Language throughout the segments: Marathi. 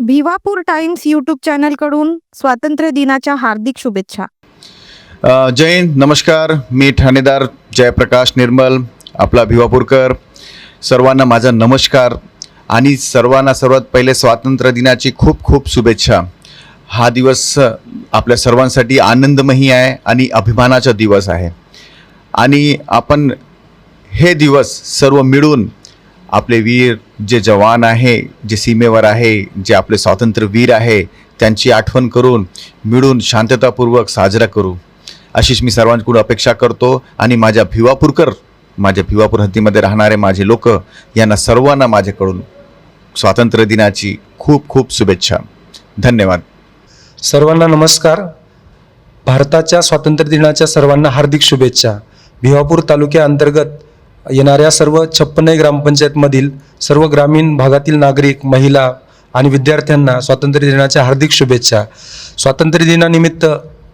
भिवापूर टाइम्स यूट्यूब चॅनलकडून स्वातंत्र्य दिनाच्या हार्दिक शुभेच्छा. अ, जय नमस्कार. मी ठाणेदार जयप्रकाश निर्मल आपला भिवापूरकर. सर्वांना माझा नमस्कार आणि सर्वांना सर्वात पहिले स्वातंत्र्य दिनाची खूप खूप शुभेच्छा. हा दिवस आपल्या सर्वांसाठी आनंदमयी आहे आणि अभिमानाचा दिवस आहे. आणि आपण हे दिवस सर्व मिळून आपले वीर जे जवान आहे जे सीमेवर आहे जे आपले स्वातंत्र्यवीर आहे त्यांची आठवण करून मिळून शांततापूर्वक साजरा करू. अशीच मी सर्वांकडून अपेक्षा करतो आणि माझ्या भिवापूरकर माझ्या भिवापूर हद्दीमध्ये राहणारे माझे लोक यांना सर्वांना माझ्याकडून स्वातंत्र्य दिनाची खूप खूप शुभेच्छा. धन्यवाद. सर्वांना नमस्कार. भारताच्या स्वातंत्र्य दिनाच्या सर्वांना हार्दिक शुभेच्छा. भिवापूर तालुक्याअंतर्गत येणाऱ्या सर्व छप्पन्न ग्रामपंचायतमधील सर्व ग्रामीण भागातील नागरिक महिला आणि विद्यार्थ्यांना स्वातंत्र्य दिनाच्या हार्दिक शुभेच्छा. स्वातंत्र्य दिनानिमित्त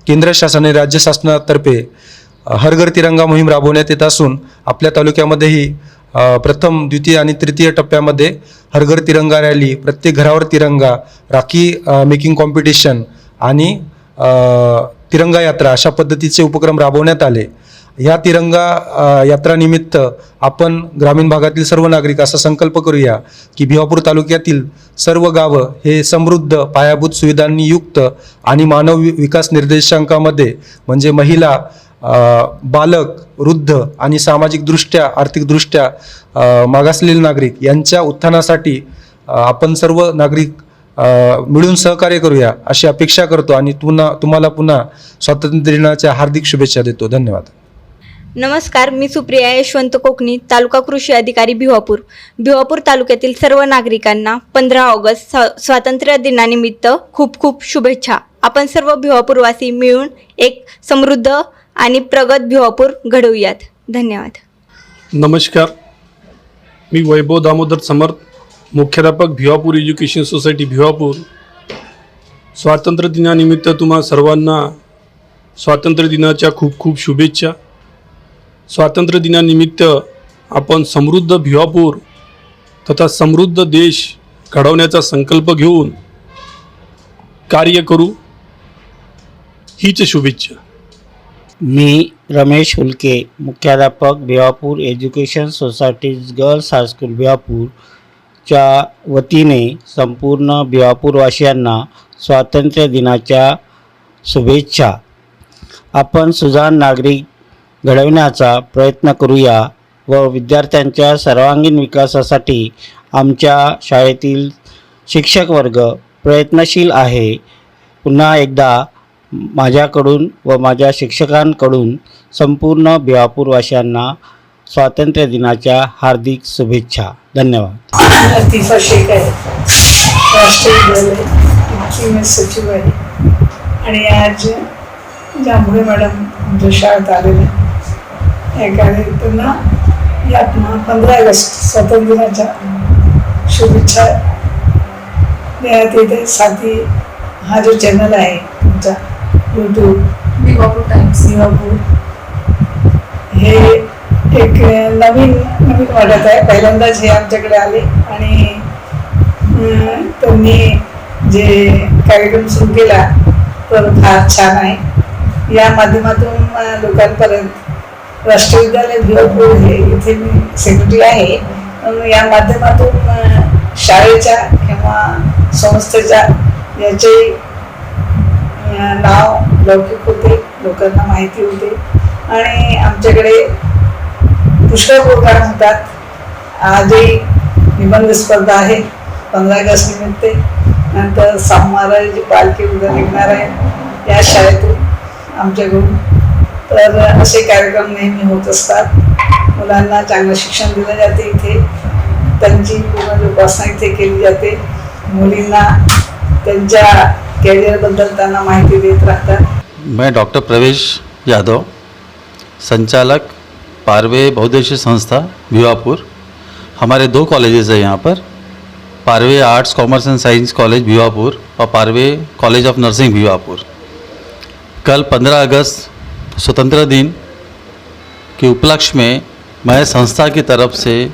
केंद्र शासन आणि राज्य शासनातर्फे हरघर हर घर तिरंगा मोहीम राबवण्यात येत असून आपल्या तालुक्यामध्येही प्रथम द्वितीय आणि तृतीय टप्प्यामध्ये हर घर तिरंगा रॅली प्रत्येक घरावर तिरंगा राखी मेकिंग कॉम्पिटिशन आणि तिरंगा यात्रा अशा पद्धतीचे उपक्रम राबवण्यात आले. ह्या तिरंगा यात्रानिमित्त आपण ग्रामीण भागातील सर्व नागरिक असा संकल्प करूया की भिवापूर तालुक्यातील सर्व गावं हे समृद्ध पायाभूत सुविधांनी युक्त आणि मानव विकास निर्देशांकामध्ये म्हणजे महिला बालक वृद्ध आणि सामाजिकदृष्ट्या आर्थिकदृष्ट्या मागासलेले नागरिक यांच्या उत्थानासाठी आपण सर्व नागरिक मिळून सहकार्य करूया अशी अपेक्षा करतो आणि पुन्हा तुम्हाला पुन्हा स्वातंत्र्य दिनाच्या हार्दिक शुभेच्छा देतो. धन्यवाद. नमस्कार मी सुप्रिया यशवंत कोकणी तालुका कृषी अधिकारी भिवापूर. भिवापूर तालुक्यातील सर्व नागरिकांना पंधरा ऑगस्ट स्वा- स्वातंत्र्य दिनानिमित्त खूप खूप शुभेच्छा. आपण सर्व भिवापूरवासी मिळून एक समृद्ध आणि प्रगत भिवापूर घडवूयात. धन्यवाद. नमस्कार. मी वैभव दामोदर समर्थ मुख्याध्यापक भिवापूर एज्युकेशन सोसायटी भिवापूर. स्वातंत्र्य दिनानिमित्त तुम्हा सर्वांना स्वातंत्र्य दिनाच्या खूप खूप शुभेच्छा. स्वातंत्र्य दिनानिमित्त आपण समृद्ध भिवापूर तथा समृद्ध देश घडवण्याचा संकल्प घेऊन कार्य करू. हीच शुभेच्छा. मी रमेश हुलके मुख्याध्यापक Bhiwapur education societies girls high school भिवापूरच्या वतीने संपूर्ण भिवापूरवासियांना स्वातंत्र्य दिनाच्या शुभेच्छा. आपण सुजाण नागरिक घडविण्याचा प्रयत्न करूया व विद्यार्थ्यांच्या सर्वांगीण विकासासाठी आमच्या शाळेतील शिक्षक वर्ग प्रयत्नशील आहे. पुन्हा एकदा माझ्याकडून व माझ्या शिक्षकांकडून संपूर्ण भिवापूरवासियांना स्वातंत्र्य दिनाच्या हार्दिक शुभेच्छा. धन्यवाद. लतीफा शेख आहे. राष्ट्रीय विद्यालय मी सचिव आहे आणि आज जांभुळे मॅडम आमच्या शाळेत आलेले या कार्यक्रमांना या पंधरा ऑगस्ट स्वातंत्र्य दिनाच्या शुभेच्छा देण्यात येते. साथी हा जो चॅनल आहे तुमचा यूट्यूब भिवापूर टाइम्स. भिवापूर हे एक नवीन नवीन वाटत आहे. पहिल्यांदाच हे आमच्याकडे आले आणि त्यांनी जे कार्यक्रम सुरू केला तर फार छान आहे. या माध्यमातून लोकांपर्यंत राष्ट्रीय विद्यालय भिवापूर हे इथे मी सेक्रेटरी आहे. अं, या माध्यमातून शाळेच्या किंवा संस्थेच्या याचे नाव लौकिक होते लोकांना माहिती होते. आणि आमच्याकडे पुष्कळ प्रोग्राम होतात. आजही निबंध स्पर्धा आहे पंधरा ऑगस्ट निमित्त. नंतर महाराजांची पालखी उद्या निघणार आहे. या शाळेतून आमच्याकडून तर असे कार्यक्रम नेहमी होत असतात. मुलांना चांगलं शिक्षण दिलं जाते इथे. त्यांची पूर्ण जोपासना इथे केली जाते. मुलींना त्यांच्या कॅरियरबद्दल त्यांना माहिती देत राहतात. मैं डॉक्टर प्रवेश यादव, संचालक पारवे बहुद्देशीय संस्था, भिवापुर। हमारे दो कॉलेजेस हैं यहाँ पर। Parve arts commerce and science college Bhiwapur और Parve college of nursing Bhiwapur. कल 15 अगस्त स्वतंत्रता दिन के उपलक्ष्य में मैं संस्था की तरफ़ से,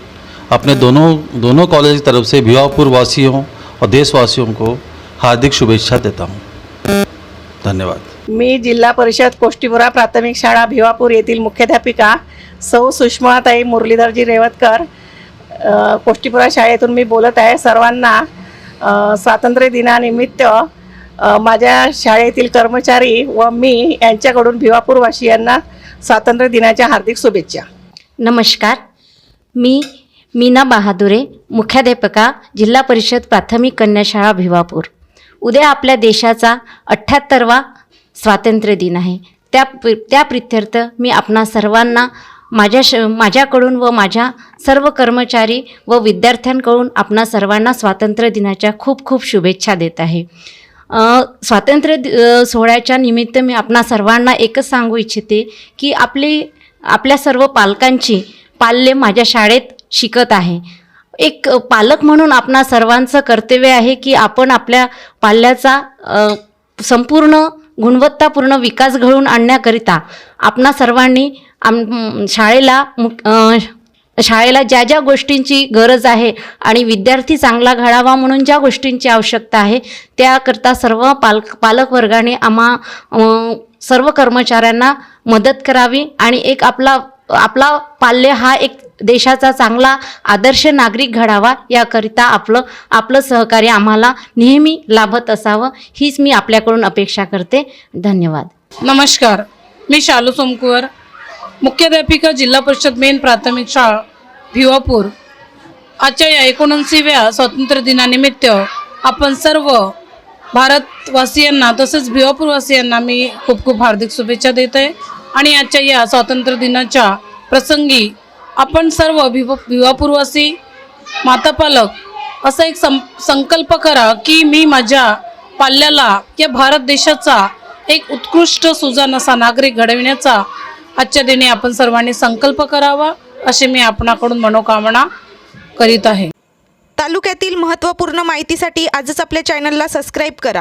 अपने दोनों दोनों कॉलेज की तरफ़ से भिवापुर वासियों और देशवासियों को हार्दिक शुभेच्छा देता हूँ। धन्यवाद। मी जिल्हा परिषद कोष्टीपुरा प्राथमिक शाळा भिवापूर येथील मुख्याध्यापिका सौ सुषमाताई मुरलीधरजी रेवतकर कोष्टीपुरा शाळेतून मी बोलत आहे. सर्वांना स्वातंत्र्य दिनानिमित्त माझ्या शाळेतील कर्मचारी व मी यांच्याकडून भिवापूरवासियांना स्वातंत्र्य दिनाच्या हार्दिक शुभेच्छा. नमस्कार. मी मीना बहादुरे मुख्याध्यापिका जिल्हा परिषद प्राथमिक कन्याशाळा भिवापूर. उद्या आपल्या देशाचा अठ्ठ्याहत्तरवा स्वातंत्र्य दिन आहे. त्या त्या प्रित्यर्थ मी आपणा सर्वांना माझ्या श माझ्याकडून व माझ्या सर्व कर्मचारी व विद्यार्थ्यांकडून आपणा सर्वांना स्वातंत्र्य दिनाच्या खूप खूप शुभेच्छा देत आहे. स्वातंत्र्य सोहळ्याच्या निमित्त मी आपणा सर्वांना एकच सांगू इच्छिते की आपली आपल्या सर्व पालकांची पाल्ये माझ्या शाळेत शिकत आहे. एक पालक म्हणून आपणा सर्वांचं कर्तव्य आहे की आपण आपल्या पाल्याचा संपूर्ण गुणवत्तापूर्ण विकास घडवून आणण्याकरिता आपणा सर्वांनी आम शाळेला मुक शाळेला ज्या ज्या गोष्टींची गरज आहे आणि विद्यार्थी चांगला घडावा म्हणून ज्या गोष्टींची आवश्यकता आहे त्याकरता सर्व पालक पालकवर्गाने आम्हा सर्व कर्मचाऱ्यांना मदत करावी आणि एक आपला आपला पाल्य हा एक देशाचा चांगला आदर्श नागरिक घडावा याकरिता आपलं आपलं सहकार्य आम्हाला नेहमी लाभत असावं हीच मी आपल्याकडून अपेक्षा करते. धन्यवाद. नमस्कार. मी शालू सोमकुवर मुख्याध्यापिका जिल्हा परिषद मेन प्राथमिक शाळा. भिवापूर. आजच्या या एकोणऐंशीव्या स्वातंत्र्य दिनानिमित्त आपण सर्व भारतवासियांना तसेच भिवापूरवासियांना मी खूप खूप हार्दिक शुभेच्छा देत आहे आणि आजच्या या स्वातंत्र्य दिनाच्या प्रसंगी आपण सर्व भिव भिवापूरवासी मातापालक असा एक सं संकल्प करा की मी माझ्या पाल्याला या भारत देशाचा एक उत्कृष्ट सुजान असा नागरिक घडविण्याचा आजच्या दिनी आपण सर्वांनी संकल्प करावा. असे मी आपणाकडून मनोकामना करीत आहे. तालुक्यातील महत्त्वपूर्ण माहितीसाठी आजच आपल्या चॅनलला सबस्क्राईब करा.